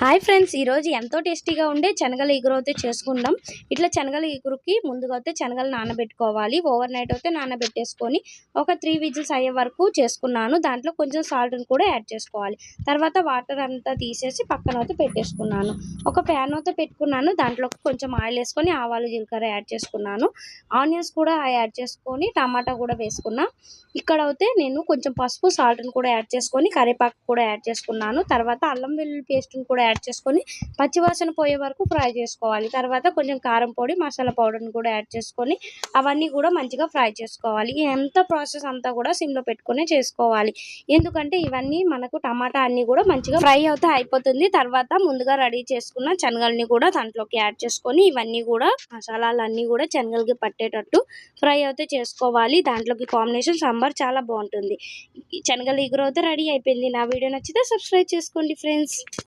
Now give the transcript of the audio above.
Hi friends ఈరోజు ఎంతో టేస్టీగా ఉండే శనగల ఇగురు అయితే చేసుకుందాం. ఇట్లా శనగల ఇగురుకి ముందుగా అయితే శనగలు నానబెట్టుకోవాలి. ఓవర్ నైట్ అయితే నానబెట్టేసుకొని ఒక త్రీ విజిల్స్ అయ్యే వరకు చేసుకున్నాను. దాంట్లో కొంచెం సాల్ట్ని కూడా యాడ్ చేసుకోవాలి. తర్వాత వాటర్ అంతా తీసేసి పక్కన అయితే పెట్టేసుకున్నాను. ఒక ప్యాన్ అయితే పెట్టుకున్నాను. దాంట్లో కొంచెం ఆయిల్ వేసుకొని ఆవాలు జీలకర్ర యాడ్ చేసుకున్నాను. ఆనియన్స్ కూడా యాడ్ చేసుకొని టమాటా కూడా వేసుకున్నా. ఇక్కడ అయితే నేను కొంచెం పసుపు సాల్ట్ని కూడా యాడ్ చేసుకొని కరివేపాకు కూడా యాడ్ చేసుకున్నాను. తర్వాత అల్లం వెల్లుల్లి పేస్ట్ని కూడా యాడ్ చేసుకొని పచ్చివాసన పోయే వరకు ఫ్రై చేసుకోవాలి. తర్వాత కొంచెం కారం పొడి మసాలా పౌడర్ని కూడా యాడ్ చేసుకొని అవన్నీ కూడా మంచిగా ఫ్రై చేసుకోవాలి. ఎంత ప్రాసెస్ అంతా కూడా సిమ్లో పెట్టుకొని చేసుకోవాలి. ఎందుకంటే ఇవన్నీ మనకు టమాటా అన్నీ కూడా మంచిగా ఫ్రై అవుతా అయిపోతుంది. తర్వాత ముందుగా రెడీ చేసుకున్న శనగల్ని కూడా దాంట్లోకి యాడ్ చేసుకొని ఇవన్నీ కూడా మసాలాలన్నీ కూడా శనగలకి పట్టేటట్టు ఫ్రై అయితే చేసుకోవాలి. దాంట్లోకి కాంబినేషన్ సాంబార్ చాలా బాగుంటుంది. శనగలు శనగల అయితే రెడీ అయిపోయింది. నా వీడియో నచ్చితే సబ్స్క్రైబ్ చేసుకోండి ఫ్రెండ్స్.